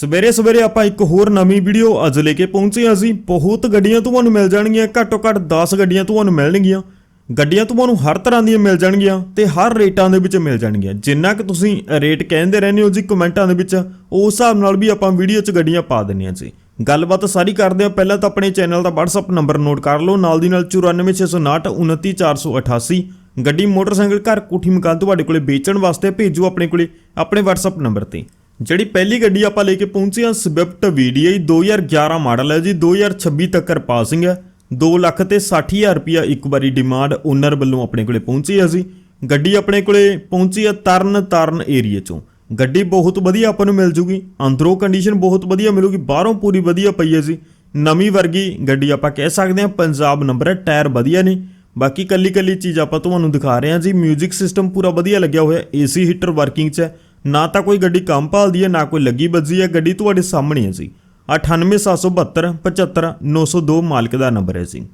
ਸਵੇਰੇ ਸਵੇਰੇ ਆਪਾਂ ਇੱਕ ਹੋਰ ਨਵੀਂ ਵੀਡੀਓ ਅੱਜ ਲੈ ਕੇ ਪਹੁੰਚੇ ਹਾਂ ਅਸੀਂ ਬਹੁਤ ਗੱਡੀਆਂ ਤੁਹਾਨੂੰ ਮਿਲ ਜਾਣਗੀਆਂ ਘੱਟੋ ਘੱਟ 10 ਗੱਡੀਆਂ ਤੁਹਾਨੂੰ ਮਿਲਣਗੀਆਂ। ਗੱਡੀਆਂ ਤੁਹਾਨੂੰ ਹਰ ਤਰ੍ਹਾਂ ਦੀਆਂ ਮਿਲ ਜਾਣਗੀਆਂ ਤੇ ਹਰ ਰੇਟਾਂ ਦੇ ਵਿੱਚ ਮਿਲ ਜਾਣਗੀਆਂ। ਜਿੰਨਾ ਕਿ ਤੁਸੀਂ ਰੇਟ ਕਹਿੰਦੇ ਰਹਿੰਦੇ ਹੋ ਜੀ ਕਮੈਂਟਾਂ ਦੇ ਵਿੱਚ ਉਸ ਹਿਸਾਬ ਨਾਲ ਵੀ ਆਪਾਂ ਵੀਡੀਓ 'ਚ ਗੱਡੀਆਂ ਪਾ ਦਿੰਨੇ ਹਾਂ ਜੀ। ਗੱਲਬਾਤ ਸਾਰੀ ਕਰਦੇ ਹਾਂ। ਪਹਿਲਾਂ ਤਾਂ ਆਪਣੇ ਚੈਨਲ ਦਾ WhatsApp ਨੰਬਰ ਨੋਟ ਕਰ ਲਓ। ਨਾਲ ਦੀ ਨਾਲ 94659 29488 ਗੱਡੀ ਮੋਟਰਸਾਈਕਲ ਘਰ ਕੋਠੀ ਮਕਾਨ ਤੁਹਾਡੇ ਕੋਲੇ ਵੇਚਣ ਵਾਸਤੇ ਭੇਜੋ ਆਪਣੇ ਕੋਲੇ, ਆਪਣੇ WhatsApp ਨੰਬਰ ਤੇ। ਜਿਹੜੀ ਪਹਿਲੀ ਗੱਡੀ ਆਪਾਂ ਲੈ ਕੇ ਪਹੁੰਚੇ ਹਾਂ ਸਵਿਫਟ VDI 2011 ਮਾਡਲ ਹੈ ਜੀ। 2026 ਤੱਕ ਪਾਸਿੰਗ ਹੈ। 2 ਲੱਖ ਤੇ 60000 ਰੁਪਿਆ ਇੱਕ ਵਾਰੀ ਡਿਮਾਂਡ ਓਨਰ ਵੱਲੋਂ ਆਪਣੇ ਕੋਲੇ ਪਹੁੰਚੀ ਹੈ ਜੀ। ਗੱਡੀ ਆਪਣੇ ਕੋਲੇ ਪਹੁੰਚੀ ਹੈ ਤਰਨ ਤਾਰਨ ਏਰੀਆ ਚੋਂ। ਗੱਡੀ ਬਹੁਤ ਵਧੀਆ ਆਪਾਂ ਨੂੰ ਮਿਲ ਜੂਗੀ। ਅੰਦਰੋਂ ਕੰਡੀਸ਼ਨ ਬਹੁਤ ਵਧੀਆ ਮਿਲੂਗੀ। ਬਾਹਰੋਂ ਪੂਰੀ ਵਧੀਆ ਪਈ ਹੈ ਜੀ। ਨਵੀਂ ਵਰਗੀ ਗੱਡੀ ਆਪਾਂ ਕਹਿ ਸਕਦੇ ਹਾਂ। ਪੰਜਾਬ ਨੰਬਰ ਹੈ, ਟਾਇਰ ਵਧੀਆ ਨੇ। ਬਾਕੀ ਕੱਲੀ ਕੱਲੀ ਚੀਜ਼ ਆਪਾਂ ਤੁਹਾਨੂੰ ਦਿਖਾ ਰਹੇ ਹਾਂ ਜੀ। 뮤직 ਸਿਸਟਮ ਪੂਰਾ ਵਧੀਆ ਲੱਗਿਆ ਹੋਇਆ। ਏਸੀ ਹੀਟਰ ਵਰਕਿੰਗ 'ਚ ਹੈ। ਨਾ ਤਾਂ ਕੋਈ ਗੱਡੀ ਕੰਮ ਭਾਲਦੀ ਹੈ, ਨਾ ਕੋਈ ਲੱਗੀ ਬੱਜੀ ਹੈ। ਗੱਡੀ ਤੁਹਾਡੇ ਸਾਹਮਣੇ ਹੈ ਜੀ। 98772 75902 ਮਾਲਕ ਦਾ ਨੰਬਰ ਹੈ ਜੀ।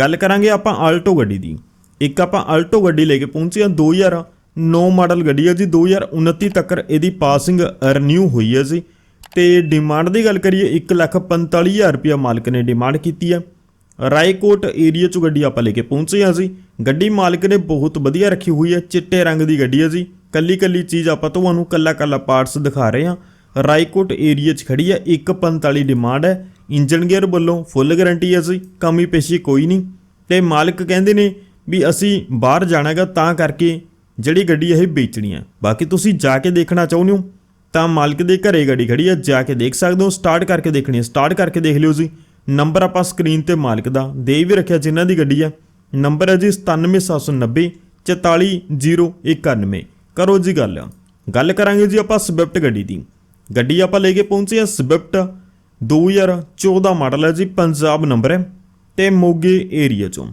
ਗੱਲ ਕਰਾਂਗੇ ਆਪਾਂ ਆਲਟੋ ਗੱਡੀ ਦੀ। ਇੱਕ ਆਪਾਂ ਆਲਟੋ ਗੱਡੀ ਲੈ ਕੇ ਪਹੁੰਚੇ ਹਾਂ। 2009 ਮਾਡਲ ਗੱਡੀ ਹੈ ਜੀ। 2029 ਤੱਕ ਇਹਦੀ ਪਾਸਿੰਗ ਰੀਨਿਊ ਹੋਈ ਹੈ ਜੀ। ਤੇ ਡਿਮਾਂਡ ਦੀ ਗੱਲ ਕਰੀਏ 145000 ਰੁਪਇਆ ਮਾਲਕ ਨੇ ਡਿਮਾਂਡ ਕੀਤੀ ਹੈ। ਰਾਏਕੋਟ ਏਰੀਆ ਚ ਗੱਡੀ ਆਪਾਂ ਲੈ ਕੇ ਪਹੁੰਚੇ ਹਾਂ ਜੀ। ਗੱਡੀ ਮਾਲਕ ਨੇ ਬਹੁਤ ਵਧੀਆ ਰੱਖੀ ਹੋਈ ਹੈ, ਚਿੱਟੇ ਰੰਗ ਦੀ ਗੱਡੀ ਹੈ ਜੀ। ਕੱਲੀ ਕੱਲੀ ਚੀਜ਼ ਆਪਾਂ ਤੁਹਾਨੂੰ ਕੱਲਾ ਕੱਲਾ ਪਾਰਟਸ ਦਿਖਾ ਰਹੇ ਹਾਂ। ਰਾਏਕੋਟ ਏਰੀਆ 'ਚ ਖੜੀ ਹੈ 145 ਡਿਮਾਂਡ ਹੈ। ਇੰਜਨ ਗੇਅਰ ਵੱਲੋਂ ਫੁੱਲ ਗਾਰੰਟੀ ਹੈ ਜੀ, ਕਮੀ ਪੇਸ਼ੀ ਕੋਈ ਨਹੀਂ। ਤੇ ਮਾਲਕ ਕਹਿੰਦੇ ਨੇ ਵੀ ਅਸੀਂ ਬਾਹਰ ਜਾਣਾਗਾ ਤਾਂ ਕਰਕੇ ਜਿਹੜੀ ਗੱਡੀ ਇਹ ਵੇਚਣੀ ਹੈ। ਬਾਕੀ ਤੁਸੀਂ ਜਾ ਕੇ ਦੇਖਣਾ ਚਾਹੁੰਦੇ ਹੋ, ਤਾਂ ਮਾਲਕ ਦੇ ਘਰੇ ਗੱਡੀ ਖੜੀ ਹੈ, ਜਾ ਕੇ ਦੇਖ ਸਕਦੇ ਹੋ। ਸਟਾਰਟ ਕਰਕੇ ਦੇਖਣੀ ਹੈ ਸਟਾਰਟ ਕਰਕੇ ਦੇਖ ਲਿਓ ਜੀ। ਨੰਬਰ ਆਪਾਂ ਸਕਰੀਨ ਤੇ ਮਾਲਕ ਦਾ, ਦੇ ਵੀ ਰੱਖਿਆ ਜਿਨ੍ਹਾਂ ਦੀ ਗੱਡੀ ਹੈ ਨੰਬਰ ਹੈ ਜੀ 97790 44091 ਕਰੋ ਜੀ ਗੱਲ। ਗੱਲ ਕਰਾਂਗੇ ਜੀ ਆਪਾਂ ਸਵਿਫਟ ਗੱਡੀ ਦੀ। ਗੱਡੀ ਆਪਾਂ ਲੈ ਕੇ ਪਹੁੰਚੇ ਹਾਂ ਸਵਿਫਟ 2014 ਮਾਡਲ ਹੈ ਜੀ, ਪੰਜਾਬ ਨੰਬਰ ਹੈ। ਤੇ ਮੋਗੇ ਏਰੀਆ ਚੋਂ।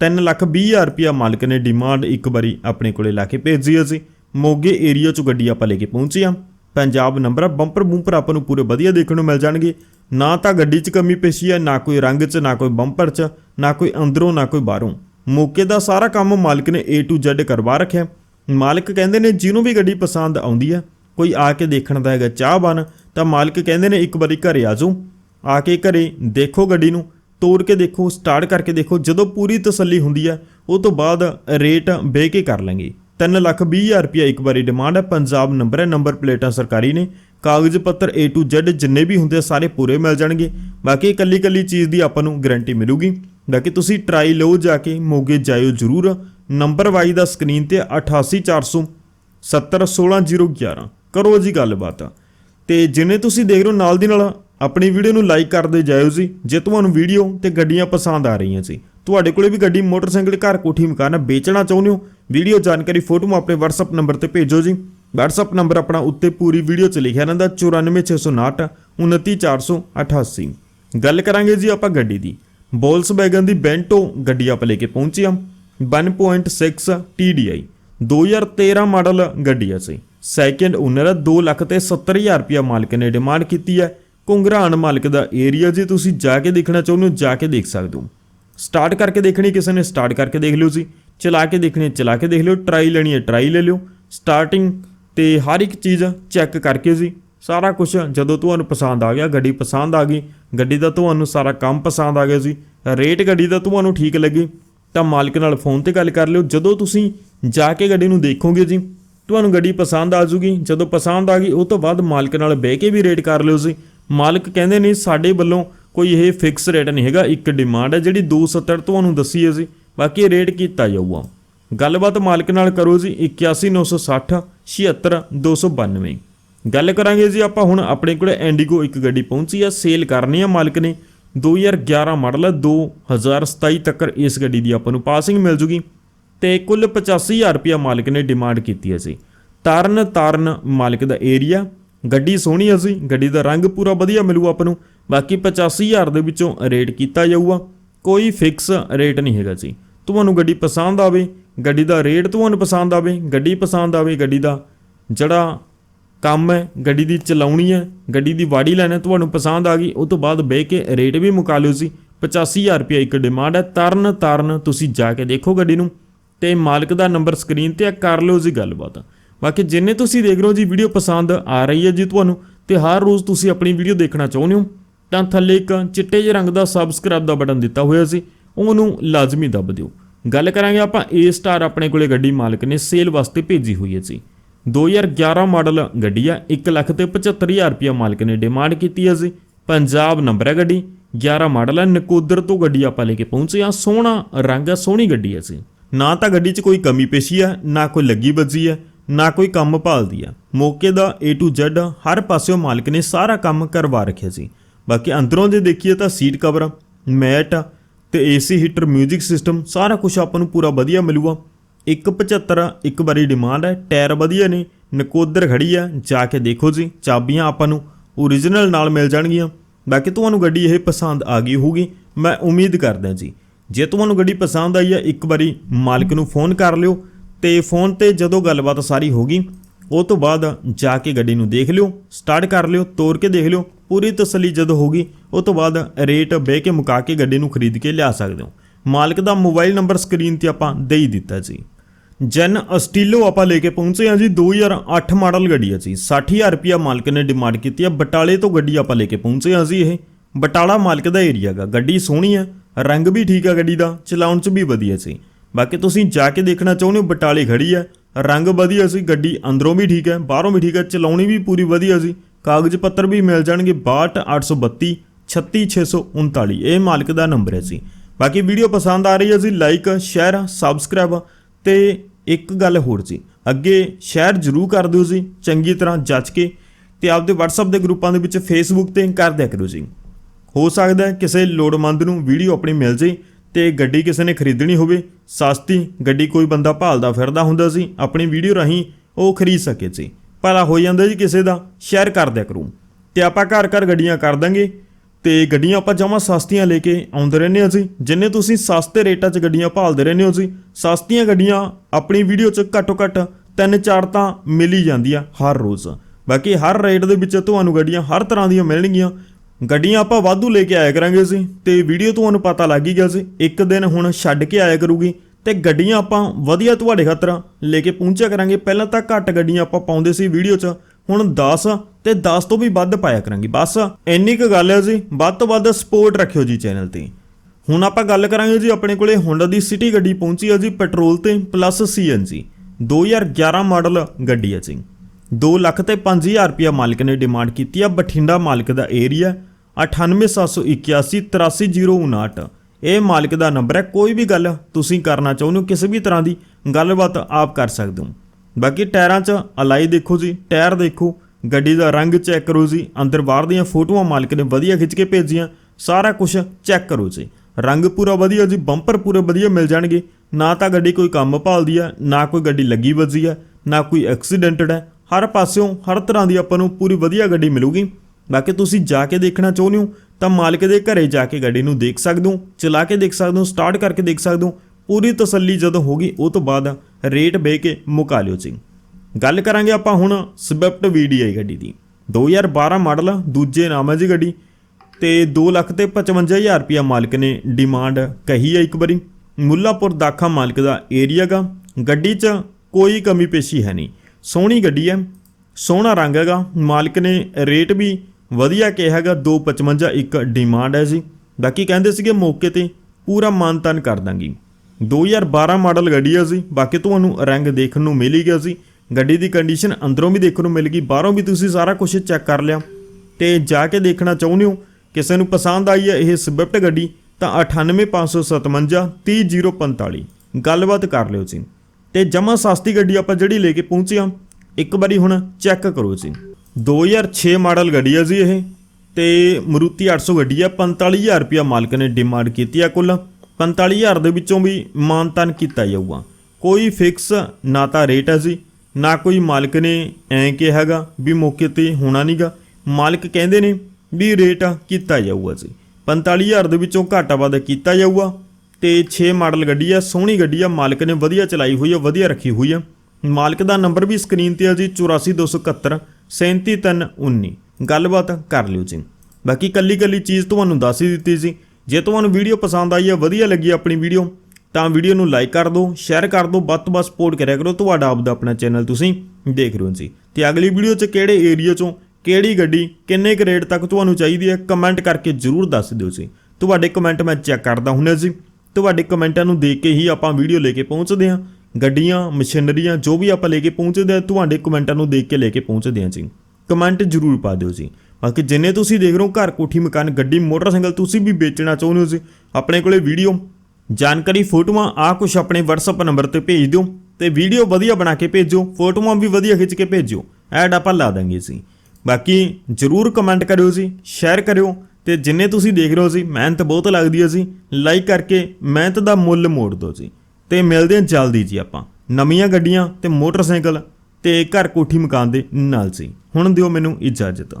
3 ਲੱਖ 20 ਹਜ਼ਾਰ ਰੁਪਿਆ ਮਾਲਕ ਨੇ ਡਿਮਾਂਡ ਇੱਕ ਵਾਰੀ ਆਪਣੇ ਕੋਲੇ ਲਾ ਕੇ ਭੇਜੀ ਹੈ ਜੀ। ਮੋਗੇ ਏਰੀਆ ਚੋਂ ਗੱਡੀ ਆਪਾਂ ਲੈ ਕੇ ਪਹੁੰਚੇ ਹਾਂ ਪੰਜਾਬ ਨੰਬਰ ਆ ਬੰਪਰ ਬੂੰਪਰ ਆਪਾਂ ਨੂੰ ਪੂਰੇ ਵਧੀਆ ਦੇਖਣ ਨੂੰ ਮਿਲ ਜਾਣਗੇ। ਨਾ ਤਾਂ ਗੱਡੀ 'ਚ ਕਮੀ ਪੇਸ਼ੀ ਹੈ ਨਾ ਕੋਈ ਰੰਗ 'ਚ, ਨਾ ਕੋਈ ਬੰਪਰ 'ਚ, ਨਾ ਕੋਈ ਅੰਦਰੋਂ, ਨਾ ਕੋਈ ਬਾਹਰੋਂ। ਮੌਕੇ ਦਾ ਸਾਰਾ ਕੰਮ ਮਾਲਕ ਨੇ A to Z ਕਰਵਾ ਰੱਖਿਆ। ਮਾਲਕ ਕਹਿੰਦੇ ਨੇ, ਜਿਹਨੂੰ ਵੀ ਗੱਡੀ ਪਸੰਦ ਆਉਂਦੀ ਹੈ ਕੋਈ ਆ ਕੇ ਦੇਖਣ ਦਾ ਹੈਗਾ, ਚਾਹ ਬਣ। ਤਾਂ ਮਾਲਕ ਕਹਿੰਦੇ ਨੇ, ਇੱਕ ਵਾਰੀ ਘਰੇ ਆ ਜਾਓ। ਆ ਕੇ ਘਰੇ ਦੇਖੋ ਗੱਡੀ ਨੂੰ, ਤੋੜ ਕੇ ਦੇਖੋ, ਸਟਾਰਟ ਕਰਕੇ ਦੇਖੋ। ਜਦੋਂ ਪੂਰੀ ਤਸੱਲੀ ਹੁੰਦੀ ਹੈ ਉਹ ਤੋਂ ਬਾਅਦ ਰੇਟ ਬਹਿ ਕੇ ਕਰ ਲਾਂਗੇ। 3 ਲੱਖ 20 ਹਜ਼ਾਰ ਰੁਪਇਆ ਇੱਕ ਵਾਰੀ ਡਿਮਾਂਡ ਹੈ ਪੰਜਾਬ ਨੰਬਰ ਹੈ, ਨੰਬਰ ਪਲੇਟਾਂ ਸਰਕਾਰੀ ਨੇ। ਕਾਗਜ਼ ਪੱਤਰ A to Z ਜਿੰਨੇ ਵੀ ਹੁੰਦੇ ਆ, ਸਾਰੇ ਪੂਰੇ ਮਿਲ ਜਾਣਗੇ। ਬਾਕੀ ਇਕੱਲੀ ਇਕੱਲੀ ਚੀਜ਼ ਦੀ ਆਪਾਂ ਨੂੰ ਗਾਰੰਟੀ ਮਿਲੂਗੀ। ਬਾਕੀ ਤੁਸੀਂ ਟਰਾਈ ਲਓ, ਜਾ ਕੇ ਮੋਗੇ ਜਾਇਓ ਜ਼ਰੂਰ। ਨੰਬਰ ਵਾਈ ਦਾ ਸਕਰੀਨ ਤੇ 88400 7016011 ਕਰੋ ਜੀ ਗੱਲਬਾਤ। ਤੇ ਜਿੰਨੇ ਤੁਸੀਂ ਦੇਖ ਰਹੇ ਹੋ ਨਾਲ ਦੀ ਨਾਲ, ਆਪਣੀ ਵੀਡੀਓ ਨੂੰ ਲਾਈਕ ਕਰਦੇ ਜਾਇਓ ਜੀ। ਜੇ ਤੁਹਾਨੂੰ ਵੀਡੀਓ ਤੇ ਗੱਡੀਆਂ ਪਸੰਦ ਆ ਰਹੀਆਂ ਸੀ ਤੁਹਾਡੇ ਕੋਲੇ ਵੀ ਗੱਡੀ, ਮੋਟਰਸਾਈਕਲ, ਘਰ ਕੋਠੀ, ਮਕਾਨ ਵੇਚਣਾ ਚਾਹੁੰਦੇ ਹੋ ਵੀਡੀਓ ਜਾਣਕਾਰੀ ਫੋਟੋ ਆਪਣੇ WhatsApp ਨੰਬਰ ਤੇ ਭੇਜੋ ਜੀ। WhatsApp ਨੰਬਰ ਆਪਣਾ ਉੱਤੇ ਪੂਰੀ ਵੀਡੀਓ 'ਚ ਲਿਖਿਆ ਰਹਿੰਦਾ 94659 29488 ਗੱਲ ਕਰਾਂਗੇ ਜੀ ਆਪਾਂ ਗੱਡੀ ਦੀ। ਵੈਗਨ ਦੀ ਬੈਂਟੋ ਗੱਡੀ ਆਪਾਂ ਲੈ ਕੇ ਪਹੁੰਚੇ ਹਾਂ। 1.6 TDI 2013 ਮਾਡਲ ਗੱਡੀ ਹੈ ਸੀ। ਸੈਕਿੰਡ ਓਨਰ ਹੈ 2 ਲੱਖ ਤੇ 70000 ਰੁਪਇਆ ਮਾਲਕ ਨੇ ਡਿਮਾਂਡ ਕੀਤੀ ਹੈ। ਕੁੰਗਰਾਨ ਮਾਲਕ ਦਾ ਏਰੀਆ ਜੇ, ਤੁਸੀਂ ਜਾ ਕੇ ਦੇਖਣਾ ਚਾਹੁੰਦੇ ਹੋ, ਜਾ ਕੇ ਦੇਖ ਸਕਦੇ ਹੋ। ਸਟਾਰਟ ਕਰਕੇ ਦੇਖਣੀ, ਕਿਸੇ ਨੇ ਸਟਾਰਟ ਕਰਕੇ ਦੇਖ ਲਿਓ ਜੀ। ਚਲਾ ਕੇ ਦੇਖਣੀ ਚਲਾ ਕੇ ਦੇਖ ਲਿਓ। ਟਰਾਈ ਲੈਣੀ ਹੈ ਟਰਾਈ ਲੈ ਲਿਓ। ਸਟਾਰਟਿੰਗ ਤੇ ਹਰ ਇੱਕ ਚੀਜ਼ ਚੈੱਕ ਕਰਕੇ ਜੀ ਸਾਰਾ ਕੁਝ ਜਦੋਂ ਤੁਹਾਨੂੰ ਪਸੰਦ ਆ ਗਿਆ, ਗੱਡੀ ਪਸੰਦ ਆ ਗਈ, ਗੱਡੀ ਦਾ ਤੁਹਾਨੂੰ ਸਾਰਾ ਕੰਮ ਪਸੰਦ ਆ ਗਿਆ ਜੀ ਰੇਟ ਗੱਡੀ ਦਾ ਤੁਹਾਨੂੰ ਠੀਕ ਲੱਗੀ, ਤਾਂ ਮਾਲਕ ਨਾਲ ਫੋਨ ਤੇ ਗੱਲ ਕਰ ਲਿਓ। ਜਦੋਂ ਤੁਸੀਂ ਜਾ ਕੇ ਗੱਡੀ ਨੂੰ ਦੇਖੋਗੇ ਜੀ, ਤੁਹਾਨੂੰ ਗੱਡੀ ਪਸੰਦ ਆ ਜੂਗੀ। ਜਦੋਂ ਪਸੰਦ ਆ ਗਈ, ਉਹ ਤੋਂ ਬਾਅਦ ਮਾਲਕ ਨਾਲ ਬਹਿ ਕੇ ਵੀ ਰੇਟ ਕਰ ਲਿਓ ਜੀ। ਮਾਲਕ ਕਹਿੰਦੇ ਨੇ, ਸਾਡੇ ਵੱਲੋਂ ਕੋਈ ਇਹ ਫਿਕਸ ਰੇਟ ਨਹੀਂ ਹੈਗਾ, ਇੱਕ ਡਿਮਾਂਡ ਹੈ ਜਿਹੜੀ 270 ਤੁਹਾਨੂੰ ਦੱਸੀ ਹੈ ਜੀ। ਬਾਕੀ ਰੇਟ ਕੀਤਾ ਜਾਊਗਾ। ਗੱਲਬਾਤ ਮਾਲਕ ਨਾਲ ਕਰੋ ਜੀ 81960 76292 ਗੱਲ ਕਰਾਂਗੇ ਜੀ ਆਪਾਂ ਹੁਣ ਆਪਣੇ ਕੋਲ ਐਂਡੀਗੋ ਇੱਕ ਗੱਡੀ ਪਹੁੰਚੀ ਆ, ਸੇਲ ਕਰਨੀ ਆ ਮਾਲਕ ਨੇ। 2011 ਮਾਡਲ ਹੈ 2027 ਤੱਕ ਇਸ ਗੱਡੀ ਦੀ ਆਪਾਂ ਨੂੰ ਪਾਸਿੰਗ ਮਿਲ ਜੂਗੀ। ਤੇ ਕੁੱਲ 85000 ਰੁਪਇਆ ਮਾਲਕ ਨੇ ਡਿਮਾਂਡ ਕੀਤੀ ਹੈ ਜੀ। ਤਾਰਨ ਤਾਰਨ ਮਾਲਕ ਦਾ ਏਰੀਆ, ਗੱਡੀ ਸੋਹਣੀ ਹੈ ਜੀ, ਗੱਡੀ ਦਾ ਰੰਗ ਪੂਰਾ ਵਧੀਆ ਮਿਲੂ ਆਪਾਂ ਨੂੰ। ਬਾਕੀ 85000 ਦੇ ਵਿੱਚੋਂ ਰੇਟ ਕੀਤਾ ਜਾਊਗਾ, ਕੋਈ ਫਿਕਸ ਰੇਟ ਨਹੀਂ ਹੈਗਾ ਜੀ। ਤੁਹਾਨੂੰ ਗੱਡੀ ਪਸੰਦ ਆਵੇ ਗੱਡੀ ਦਾ ਰੇਟ ਤੁਹਾਨੂੰ ਪਸੰਦ ਆਵੇ ਗੱਡੀ ਪਸੰਦ ਆਵੇ ਗੱਡੀ ਦਾ ਜਿਹੜਾ ਕੰਮ ਹੈ ਗੱਡੀ ਦੀ ਚਲਾਉਣੀ ਹੈ ਗੱਡੀ ਦੀ ਵਾੜੀ ਲੈਣਾ ਤੁਹਾਨੂੰ ਪਸੰਦ ਆ ਗਈ। ਉਹ ਤੋਂ ਬਾਅਦ ਬਹਿ ਕੇ ਰੇਟ ਵੀ ਮੁਕਾ ਲਿਓ ਸੀ। 85000 ਰੁਪਏ ਇੱਕ ਡਿਮਾਂਡ ਹੈ। ਤਰਨ ਤਰਨ ਤੁਸੀਂ ਜਾ ਕੇ ਦੇਖੋ ਗੱਡੀ ਨੂੰ ਤੇ ਮਾਲਕ ਦਾ ਨੰਬਰ ਸਕਰੀਨ ਤੇ ਆ, ਕਰ ਲਿਓ ਜੀ ਗੱਲਬਾਤ। ਬਾਕੀ ਜਿੰਨੇ ਤੁਸੀਂ ਦੇਖ ਰਹੇ ਹੋ ਜੀ ਵੀਡੀਓ ਪਸੰਦ ਆ ਰਹੀ ਹੈ ਜੀ ਤੁਹਾਨੂੰ ਤੇ ਹਰ ਰੋਜ਼ ਤੁਸੀਂ ਆਪਣੀ ਵੀਡੀਓ ਦੇਖਣਾ ਚਾਹੁੰਦੇ ਹੋ ਤਾਂ ਥੱਲੇ ਇੱਕ ਚਿੱਟੇ ਜਿਹੇ ਰੰਗ ਦਾ ਸਬਸਕ੍ਰਾਈਬ ਦਾ ਬਟਨ ਦਿੱਤਾ ਹੋਇਆ ਸੀ ਉਹਨੂੰ ਲਾਜ਼ਮੀ ਦੱਬ ਦਿਓ। ਗੱਲ ਕਰਾਂਗੇ ਆਪਾਂ A ਸਟਾਰ ਆਪਣੇ ਕੋਲੇ ਗੱਡੀ ਮਾਲਕ ਨੇ ਸੇਲ ਵਾਸਤੇ ਭੇਜੀ ਹੋਈ ਹੈ ਜੀ। 2011 ਮਾਡਲ ਗੱਡੀ ਆ 1 ਲੱਖ ਤੇ 75000 ਰੁਪਇਆ ਮਾਲਕ ਨੇ ਡਿਮਾਂਡ ਕੀਤੀ ਹੈ ਜੀ। ਪੰਜਾਬ ਨੰਬਰ ਹੈ ਗੱਡੀ 11 ਮਾਡਲ ਹੈ ਨਕੋਦਰ ਤੋਂ ਗੱਡੀ ਆਪਾਂ ਲੈ ਕੇ ਪਹੁੰਚੇ ਆ ਸੋਹਣਾ ਰੰਗ ਆ, ਸੋਹਣੀ ਗੱਡੀ ਹੈ ਜੀ। ਨਾ ਤਾਂ ਗੱਡੀ 'ਚ ਕੋਈ ਕਮੀ ਪੇਸ਼ੀ ਆ, ਨਾ ਕੋਈ ਲੱਗੀ ਵੱਜੀ ਆ, ਨਾ ਕੋਈ ਕੰਮ ਭਾਲਦੀ ਆ। ਮੌਕੇ ਦਾ A to Z, ਹਰ ਪਾਸਿਓਂ ਮਾਲਕ ਨੇ ਸਾਰਾ ਕੰਮ ਕਰਵਾ ਰੱਖਿਆ ਸੀ ਬਾਕੀ ਅੰਦਰੋਂ ਜੇ ਦੇਖੀਏ ਤਾਂ ਸੀਟ ਕਵਰ ਮੈਟ ਤੇ AC ਹੀਟਰ 뮤직 ਸਿਸਟਮ ਸਾਰਾ ਕੁਝ ਆਪਾਂ ਨੂੰ ਪੂਰਾ ਵਧੀਆ ਮਿਲੂਗਾ। 175 ਇੱਕ ਵਾਰੀ ਡਿਮਾਂਡ ਹੈ ਟਾਇਰ ਵਧੀਆ ਨੇ, ਨਕੋਦਰ ਖੜੀ ਆ ਜਾ ਕੇ ਦੇਖੋ ਜੀ, ਚਾਬੀਆਂ ਆਪਾਂ ਨੂੰ ਓਰੀਜਨਲ ਨਾਲ ਮਿਲ ਜਾਣਗੀਆਂ। ਬਾਕੀ ਤੁਹਾਨੂੰ ਗੱਡੀ ਇਹ ਪਸੰਦ ਆ ਗਈ ਹੋਊਗੀ, ਮੈਂ ਉਮੀਦ ਕਰਦਾ ਜੀ। ਜੇ ਤੁਹਾਨੂੰ ਗੱਡੀ ਪਸੰਦ ਆਈ ਹੈ, ਇੱਕ ਵਾਰੀ ਮਾਲਕ ਨੂੰ ਫੋਨ ਕਰ ਲਿਓ ਤੇ ਫੋਨ ਤੇ ਜਦੋਂ ਗੱਲਬਾਤ ਸਾਰੀ ਹੋ ਗਈ, ਉਹ ਤੋਂ ਬਾਅਦ ਜਾ ਕੇ ਗੱਡੀ ਨੂੰ ਦੇਖ ਲਿਓ ਸਟਾਰਟ ਕਰ ਲਿਓ ਤੋੜ ਕੇ ਦੇਖ ਲਿਓ, ਪੂਰੀ ਤਸੱਲੀ ਜਦੋਂ ਹੋਗੀ ਉਹ ਤੋਂ ਬਾਅਦ ਰੇਟ ਬਹਿ ਕੇ ਮੁਕਾ ਕੇ ਗੱਡੀ ਨੂੰ ਖਰੀਦ ਕੇ ਲਿਆ ਸਕਦੇ ਹੋ। ਮਾਲਕ ਦਾ ਮੋਬਾਈਲ ਨੰਬਰ ਸਕਰੀਨ ਤੇ ਆਪਾਂ ਦੇ ਹੀ ਦਿੱਤਾ ਜੀ। ਜਨ ਅਸਟੀਲੋ ਆਪਾਂ ਲੈ ਕੇ ਪਹੁੰਚੇ ਹਾਂ ਜੀ 2008 ਮਾਡਲ ਗੱਡੀ ਹੈ ਜੀ। 60000 ਰੁਪਿਆ ਮਾਲਕ ਨੇ ਡਿਮਾਂਡ ਕੀਤੀ ਹੈ ਬਟਾਲੇ ਤੋਂ ਗੱਡੀ ਆਪਾਂ ਲੈ ਕੇ ਪਹੁੰਚੇ ਹਾਂ ਜੀ ਇਹ। ਬਟਾਲਾ ਮਾਲਕ ਦਾ ਏਰੀਆ ਗਾ ਗੱਡੀ ਸੋਹਣੀ ਹੈ ਰੰਗ ਵੀ ਠੀਕ ਹੈ ਗੱਡੀ ਦਾ, ਚਲਾਉਣ 'ਚ ਵੀ ਵਧੀਆ ਸੀ। ਬਾਕੀ ਤੁਸੀਂ ਜਾ ਕੇ ਦੇਖਣਾ ਚਾਹੁੰਦੇ ਹੋ, ਬਟਾਲੇ ਖੜੀ ਹੈ ਰੰਗ ਵਧੀਆ ਸੀ, ਗੱਡੀ ਅੰਦਰੋਂ ਵੀ ਠੀਕ ਹੈ, ਬਾਹਰੋਂ ਵੀ ਠੀਕ ਹੈ, ਚਲਾਉਣੀ ਵੀ ਪੂਰੀ ਵਧੀਆ ਸੀ। ਕਾਗਜ਼ ਪੱਤਰ ਵੀ ਮਿਲ ਜਾਣਗੇ 62832 36639 ਇਹ ਮਾਲਕ ਦਾ ਨੰਬਰ ਹੈ ਜੀ। ਬਾਕੀ ਵੀਡੀਓ ਪਸੰਦ ਆ ਰਹੀ ਹੈ ਜੀ ਲਾਈਕ ਸ਼ੇਅਰ ਸਬਸਕ੍ਰਾਈਬ ਤੇ ਇੱਕ ਗੱਲ ਹੋਰ ਜੀ। ਅੱਗੇ ਸ਼ੇਅਰ ਜ਼ਰੂਰ ਕਰ ਦਿਓ ਜੀ, ਚੰਗੀ ਤਰ੍ਹਾਂ ਜਾਂਚ ਕੇ ਤੇ ਆਪਦੇ WhatsApp ਦੇ ਗਰੁੱਪਾਂ ਦੇ ਵਿੱਚ Facebook ਤੇ ਕਰ ਦਿਆ ਕਰੋ ਜੀ। ਹੋ ਸਕਦਾ ਹੈ ਕਿਸੇ ਲੋੜਮੰਦ ਨੂੰ ਵੀਡੀਓ ਆਪਣੀ ਮਿਲ ਜੇ ਤੇ ਗੱਡੀ ਕਿਸੇ ਨੇ ਖਰੀਦਣੀ ਹੋਵੇ। ਸਸਤੀ ਗੱਡੀ ਕੋਈ ਬੰਦਾ ਭਾਲਦਾ ਫਿਰਦਾ ਹੁੰਦਾ ਸੀ ਆਪਣੀ ਵੀਡੀਓ ਰਾਹੀਂ ਉਹ ਖਰੀਦ ਸਕੇ ਸੀ ਭਲਾ ਹੋ ਜਾਂਦਾ ਜੀ ਕਿਸੇ ਦਾ ਸ਼ੇਅਰ ਕਰ ਦਿਆ ਕਰੂੰ। ਤੇ ਆਪਾਂ ਘਰ ਘਰ ਗੱਡੀਆਂ ਕਰ ਦਾਂਗੇ। ਤੇ ਗੱਡੀਆਂ ਆਪਾਂ ਜਮਾਂ ਸਸਤੀਆਂ ਲੈ ਕੇ ਆਉਂਦੇ ਰਹਿੰਦੇ ਹਾਂ ਜੀ। ਜਿੰਨੇ ਤੁਸੀਂ ਸਸਤੇ ਰੇਟਾਂ 'ਚ ਗੱਡੀਆਂ ਭਾਲਦੇ ਰਹਿੰਦੇ ਹੋ ਜੀ। ਸਸਤੀਆਂ ਗੱਡੀਆਂ ਆਪਣੀ ਵੀਡੀਓ 'ਚ ਘੱਟੋ ਘੱਟ ਤਿੰਨ ਚਾਰ ਤਾਂ ਮਿਲ ਹੀ ਜਾਂਦੀਆਂ ਹਰ ਰੋਜ਼। ਬਾਕੀ ਹਰ ਰੇਟ ਦੇ ਵਿੱਚ ਤੁਹਾਨੂੰ ਗੱਡੀਆਂ ਹਰ ਤਰ੍ਹਾਂ ਦੀਆਂ ਮਿਲਣਗੀਆਂ। ਗੱਡੀਆਂ ਆਪਾਂ ਵਾਧੂ ਲੈ ਕੇ ਆਇਆ ਕਰਾਂਗੇ ਜੀ। ਤੇ ਵੀਡੀਓ ਤੁਹਾਨੂੰ ਪਤਾ ਲੱਗ ਹੀ ਗਿਆ ਜੀ। ਇੱਕ ਦਿਨ ਹੁਣ ਛੱਡ ਕੇ ਆਇਆ ਕਰੂਗੀ। ਤੇ ਗੱਡੀਆਂ ਆਪਾਂ ਵਧੀਆ ਤੁਹਾਡੇ ਖਾਤਰ ਲੈ ਕੇ ਪਹੁੰਚਿਆ ਕਰਾਂਗੇ। ਪਹਿਲਾਂ ਤਾਂ ਘੱਟ ਗੱਡੀਆਂ ਆਪਾਂ ਪਾਉਂਦੇ ਸੀ ਵੀਡੀਓ 'ਚ। ਹੁਣ 10 ਤੇ 10 ਤੋਂ ਵੀ ਵੱਧ ਪਾਇਆ ਕਰਾਂਗੇ। ਬਸ ਇੰਨੀ ਕੁ ਗੱਲ ਹੈ ਜੀ। ਵੱਧ ਤੋਂ ਵੱਧ ਸਪੋਰਟ ਰੱਖਿਓ ਜੀ ਚੈਨਲ ਤੇ। ਹੁਣ ਆਪਾਂ ਗੱਲ ਕਰਾਂਗੇ ਜੀ ਆਪਣੇ ਕੋਲੇ ਹੋਂਡਾ ਦੀ ਸਿਟੀ ਗੱਡੀ ਪਹੁੰਚੀ ਹੈ ਜੀ ਪੈਟਰੋਲ ਤੇ ਪਲੱਸ ਸੀਐਨਜੀ 2011 ਮਾਡਲ ਗੱਡੀ ਹੈ ਜੀ। 2 ਲੱਖ ਤੇ 5000 ਰੁਪਇਆ ਮਾਲਕ ਨੇ ਡਿਮਾਂਡ ਕੀਤੀ ਆ। ਬਠਿੰਡਾ ਮਾਲਕ ਦਾ ਏਰੀਆ 98781 83059 ਇਹ ਮਾਲਕ ਦਾ ਨੰਬਰ ਹੈ। ਕੋਈ ਵੀ ਗੱਲ ਤੁਸੀਂ ਕਰਨਾ ਚਾਹੁੰਦੇ ਹੋ, ਕਿਸੇ ਵੀ ਤਰ੍ਹਾਂ ਦੀ ਗੱਲਬਾਤ ਆਪ ਕਰ ਸਕਦੇ ਹੋ। ਬਾਕੀ ਟਾਇਰਾਂ 'ਚ ਅਲਾਈ ਦੇਖੋ ਜੀ। ਟਾਇਰ ਦੇਖੋ। ਗੱਡੀ ਦਾ ਰੰਗ ਚੈੱਕ ਕਰੋ ਜੀ। ਅੰਦਰ ਬਾਹਰ ਦੀਆਂ ਫੋਟੋਆਂ ਮਾਲਕ ਨੇ ਵਧੀਆ ਖਿੱਚ ਕੇ ਭੇਜੀਆਂ। ਸਾਰਾ ਕੁਝ ਚੈੱਕ ਕਰੋ ਜੀ। ਰੰਗ ਪੂਰਾ ਵਧੀਆ ਜੀ, ਬੰਪਰ ਪੂਰੇ ਵਧੀਆ ਮਿਲ ਜਾਣਗੇ। ਨਾ ਤਾਂ ਗੱਡੀ ਕੋਈ ਕੰਮ ਭਾਲਦੀ ਆ, ਨਾ ਕੋਈ ਗੱਡੀ ਲੱਗੀ ਵੱਜੀ ਆ, ਨਾ ਕੋਈ ਐਕਸੀਡੈਂਟਡ ਹੈ ਹਰ ਪਾਸਿਓਂ, ਹਰ ਤਰ੍ਹਾਂ ਦੀ ਆਪਾਂ ਨੂੰ ਪੂਰੀ ਵਧੀਆ ਗੱਡੀ ਮਿਲੂਗੀ। ਬਾਕੀ ਤੁਸੀਂ ਜਾ ਕੇ ਦੇਖਣਾ ਚਾਹੁੰਦੇ ਹੋ, ਤਾਂ ਮਾਲਕ ਦੇ ਘਰੇ ਜਾ ਕੇ ਗੱਡੀ ਨੂੰ ਦੇਖ ਸਕਦੇ ਹੋ, ਚਲਾ ਕੇ ਦੇਖ ਸਕਦੇ ਹੋ, ਸਟਾਰਟ ਕਰਕੇ ਦੇਖ ਸਕਦੇ ਹੋ। ਪੂਰੀ ਤਸੱਲੀ ਜਦੋਂ ਹੋਗੀ ਉਹ ਤੋਂ ਬਾਅਦ ਰੇਟ ਬਹਿ ਕੇ ਮੁਕਾ ਲਿਓ ਜੀ। ਗੱਲ ਕਰਾਂਗੇ ਆਪਾਂ ਹੁਣ ਸਵਿਫਟ VDI ਗੱਡੀ ਦੀ। 2012 ਮਾਡਲ, ਦੂਜੇ ਨਾਮ ਹੈ ਜੀ ਗੱਡੀ। ਤੇ 2 ਲੱਖ ਤੇ 55000 ਰੁਪਇਆ ਮਾਲਕ ਨੇ ਡਿਮਾਂਡ ਕਹੀ ਹੈ ਇੱਕ ਵਾਰੀ। ਮੁੱਲਾਪੁਰ ਦਾਖਾ ਮਾਲਕ ਦਾ ਏਰੀਆ ਗਾ। ਗੱਡੀ 'ਚ ਕੋਈ ਕਮੀ ਪੇਸ਼ੀ ਹੈ ਨਹੀਂ। ਸੋਹਣੀ ਗੱਡੀ ਹੈ। ਸੋਹਣਾ ਰੰਗ ਹੈਗਾ। ਮਾਲਕ ਨੇ ਰੇਟ ਵੀ ਵਧੀਆ ਕਿਹਾ ਹੈਗਾ। 255 ਇੱਕ ਡਿਮਾਂਡ ਹੈ ਜੀ। ਬਾਕੀ ਕਹਿੰਦੇ ਸੀਗੇ ਮੌਕੇ ਤੇ ਪੂਰਾ ਮਾਨਤਨ ਕਰ ਦਾਂਗੀ। 2012 ਮਾਡਲ ਗੱਡੀ ਹੈ ਜੀ। ਬਾਕੀ ਤੁਹਾਨੂੰ ਰੰਗ ਦੇਖਣ ਨੂੰ ਮਿਲ ਹੀ ਗਿਆ ਸੀ ਗੱਡੀ ਦੀ ਕੰਡੀਸ਼ਨ ਅੰਦਰੋਂ ਵੀ ਦੇਖਣ ਨੂੰ ਮਿਲ ਗਈ, ਬਾਹਰੋਂ ਵੀ ਤੁਸੀਂ ਸਾਰਾ ਕੁਝ ਚੈੱਕ ਕਰ ਲਿਆ। ਤੇ ਜਾ ਕੇ ਦੇਖਣਾ ਚਾਹੁੰਦੇ ਹੋ, ਕਿਸੇ ਨੂੰ ਪਸੰਦ ਆਈ ਹੈ ਇਹ ਸਵਿਫਟ ਗੱਡੀ, ਤਾਂ 98557 30045 ਗੱਲਬਾਤ ਕਰ ਲਿਓ ਜੀ। ਤੇ ਜਮਾ ਸਸਤੀ ਗੱਡੀ ਆਪਾਂ ਜਿਹੜੀ ਲੈ ਕੇ ਪਹੁੰਚੇ ਹਾਂ, ਇੱਕ ਵਾਰੀ ਹੁਣ ਚੈੱਕ ਕਰੋ ਜੀ। 2006 ਮਾਡਲ ਗੱਡੀ ਹੈ ਜੀ ਇਹ, ਤੇ ਮਰੂਤੀ 800 ਗੱਡੀ ਆ 45000 ਰੁਪਇਆ ਮਾਲਕ ਨੇ ਡਿਮਾਂਡ ਕੀਤੀ ਆ ਕੁੱਲ। 45000 ਦੇ ਵਿੱਚੋਂ ਵੀ ਮਾਨਤਨ ਕੀਤਾ ਜਾਊਗਾ। ਕੋਈ ਫਿਕਸ ਨਾ ਤਾਂ ਰੇਟ ਹੈ ਜੀ। ਨਾ ਕੋਈ ਮਾਲਕ ਨੇ ਐਂ ਕਿਹਾ ਹੈਗਾ ਵੀ ਮੌਕੇ ਤੇ ਹੋਣਾ ਨਹੀਂਗਾ ਮਾਲਕ ਕਹਿੰਦੇ ਨੇ ਵੀ ਰੇਟ ਕੀਤਾ ਜਾਊਗਾ ਜੀ। 45000 ਦੇ ਵਿੱਚੋਂ ਘਾਟਾ ਵਾਧਾ ਕੀਤਾ ਜਾਊਗਾ ਤੇ 6 ਮਾਡਲ ਗੱਡੀ ਆ, ਸੋਹਣੀ ਗੱਡੀ ਆ, ਮਾਲਕ ਨੇ ਵਧੀਆ ਚਲਾਈ ਹੋਈ ਆ, ਵਧੀਆ ਰੱਖੀ ਹੋਈ ਆ। ਮਾਲਕ ਦਾ ਨੰਬਰ ਵੀ ਸਕਰੀਨ ਤੇ ਆ ਜੀ 84271 37319 ਗੱਲਬਾਤ ਕਰ ਲਿਓ ਜੀ। ਬਾਕੀ ਕੱਲੀ ਕੱਲੀ ਚੀਜ਼ ਤੁਹਾਨੂੰ ਦੱਸ ਹੀ ਦਿੱਤੀ ਸੀ ਜੇ ਤੁਹਾਨੂੰ ਵੀਡੀਓ ਪਸੰਦ ਆਈ ਹੈ ਵਧੀਆ ਲੱਗੀ ਆਪਣੀ ਵੀਡੀਓ ਤਾਂ ਵੀਡੀਓ ਨੂੰ ਲਾਈਕ ਕਰ ਦਿਓ ਸ਼ੇਅਰ ਕਰ ਦਿਓ, ਵੱਧ ਤੋਂ ਵੱਧ ਸਪੋਰਟ ਕਰਿਆ ਕਰੋ ਤੁਹਾਡਾ ਆਪਦਾ ਆਪਣਾ ਚੈਨਲ ਤੁਸੀਂ ਦੇਖ ਰਹੇ ਹੋ ਜੀ। ਤੇ ਅਗਲੀ ਵੀਡੀਓ 'ਚ ਕਿਹੜੇ ਏਰੀਆ 'ਚੋਂ ਕਿਹੜੀ ਗੱਡੀ, ਕਿੰਨੇ ਕੁ ਰੇਟ ਤੱਕ ਤੁਹਾਨੂੰ ਚਾਹੀਦੀ ਹੈ ਕਮੈਂਟ ਕਰਕੇ ਜਰੂਰ ਦੱਸ ਦਿਓ ਜੀ। ਤੁਹਾਡੇ ਕਮੈਂਟ ਮੈਂ ਚੈੱਕ ਕਰਦਾ ਹੁੰਦਾ ਜੀ। ਤੁਹਾਡੇ ਕਮੈਂਟਾਂ ਨੂੰ ਦੇਖ ਕੇ ਹੀ ਆਪਾਂ ਵੀਡੀਓ ਲੈ ਕੇ ਪਹੁੰਚਦੇ ਹਾਂ। ਗੱਡੀਆਂ ਮਸ਼ੀਨਰੀਆਂ ਜੋ ਵੀ ਆਪਾਂ ਲੈ ਕੇ ਪਹੁੰਚਦੇ ਹਾਂ, ਤੁਹਾਡੇ ਕਮੈਂਟਾਂ ਨੂੰ ਦੇਖ ਕੇ ਲੈ ਕੇ ਪਹੁੰਚਦੇ ਹਾਂ ਜੀ। ਕਮੈਂਟ ਜਰੂਰ ਪਾ ਦਿਓ ਜੀ। ਬਾਕੀ ਜਿੰਨੇ ਤੁਸੀਂ ਦੇਖ ਰਹੇ ਹੋ ਘਰ ਕੋਠੀ ਮਕਾਨ, ਗੱਡੀ, ਮੋਟਰਸਾਈਕਲ ਤੁਸੀਂ ਵੀ ਵੇਚਣਾ ਚਾਹੁੰਦੇ ਹੋ ਜੀ, ਆਪਣੇ ਕੋਲੇ ਵੀਡੀਓ ਜਾਣਕਾਰੀ, ਫੋਟੋਆਂ ਆ ਕੁਛ ਆਪਣੇ WhatsApp ਨੰਬਰ ਤੇ ਭੇਜ ਦਿਓ ਤੇ ਵੀਡੀਓ ਵਧੀਆ ਬਣਾ ਕੇ ਭੇਜੋ, ਫੋਟੋਆਂ ਵੀ ਵਧੀਆ ਖਿੱਚ ਕੇ ਭੇਜੋ, ਐਡ ਆਪਾਂ ਲਾ ਦਾਂਗੇ ਜੀ। ਬਾਕੀ ਜਰੂਰ ਕਮੈਂਟ ਕਰਿਓ ਜੀ ਸ਼ੇਅਰ ਕਰਿਓ ਤੇ ਜਿੰਨੇ ਤੁਸੀਂ ਦੇਖ ਰਹੇ ਹੋ ਜੀ, ਮਿਹਨਤ ਬਹੁਤ ਲੱਗਦੀ ਹੈ ਜੀ ਲਾਈਕ ਕਰਕੇ ਮਿਹਨਤ ਦਾ ਮੁੱਲ ਮੋੜ ਦਿਓ ਜੀ। ਤੇ ਮਿਲਦੇ ਹਾਂ ਜਲਦੀ ਜੀ ਆਪਾਂ, ਨਵੀਆਂ ਗੱਡੀਆਂ ਤੇ ਮੋਟਰਸਾਈਕਲ ਤੇ ਘਰ ਕੋਠੀ ਮਕਾਨ ਦੇ ਨਾਲ ਜੀ। ਹੁਣ ਦਿਓ ਮੈਨੂੰ ਇਜਾਜ਼ਤ।